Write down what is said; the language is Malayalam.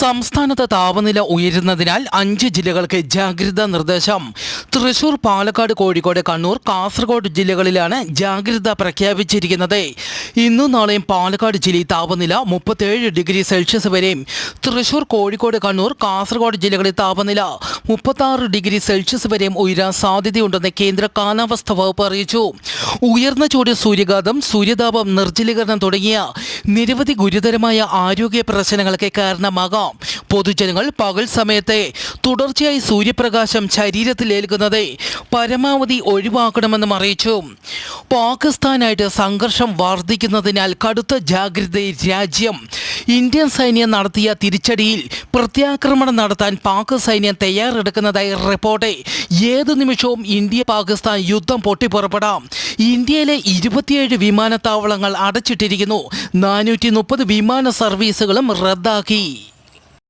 സംസ്ഥാനത്ത് താപനില ഉയരുന്നതിനാൽ അഞ്ച് ജില്ലകൾക്ക് ജാഗ്രതാ നിർദ്ദേശം. തൃശൂർ പാലക്കാട് കോഴിക്കോട് കണ്ണൂർ കാസർഗോഡ് ജില്ലകളിലാണ് ജാഗ്രത പ്രഖ്യാപിച്ചിരിക്കുന്നത്. ഇന്നും നാളെയും പാലക്കാട് ജില്ലയിൽ താപനില മുപ്പത്തേഴ് ഡിഗ്രി സെൽഷ്യസ് വരെയും തൃശൂർ കോഴിക്കോട് കണ്ണൂർ കാസർഗോഡ് ജില്ലകളിൽ താപനില മുപ്പത്താറ് ഡിഗ്രി സെൽഷ്യസ് വരെയും ഉയരാൻ സാധ്യതയുണ്ടെന്ന് കേന്ദ്ര കാലാവസ്ഥ വകുപ്പ് അറിയിച്ചു. ഉയർന്ന ചൂട് സൂര്യഘാതം സൂര്യതാപം നിർജലീകരണം തുടങ്ങിയ നിരവധി ഗുരുതരമായ ആരോഗ്യ പ്രശ്നങ്ങൾക്ക് കാരണമാകാം. പൊതുജനങ്ങൾ പകൽ സമയത്തെ തുടർച്ചയായി സൂര്യപ്രകാശം ശരീരത്തിൽ ഏൽക്കുന്നത് പരമാവധി ഒഴിവാക്കണമെന്നും അറിയിച്ചു. പാകിസ്ഥാനായിട്ട് സംഘർഷം വർദ്ധിക്കുന്നതിനാൽ കടുത്ത ജാഗ്രതയിൽ രാജ്യം ഇന്ത്യൻ സൈന്യം നടത്തിയ തിരിച്ചടിയിൽ പ്രത്യാക്രമണം നടത്താൻ പാക് സൈന്യം തയ്യാറെടുക്കുന്നതായി റിപ്പോർട്ട്. ഏതു നിമിഷവും ഇന്ത്യ പാകിസ്ഥാൻ യുദ്ധം പൊട്ടിപ്പുറപ്പെടാം. ഇന്ത്യയിലെ ഇരുപത്തിയേഴ് വിമാനത്താവളങ്ങൾ അടച്ചിട്ടിരിക്കുന്നു. നാനൂറ്റി വിമാന സർവീസുകളും റദ്ദാക്കി.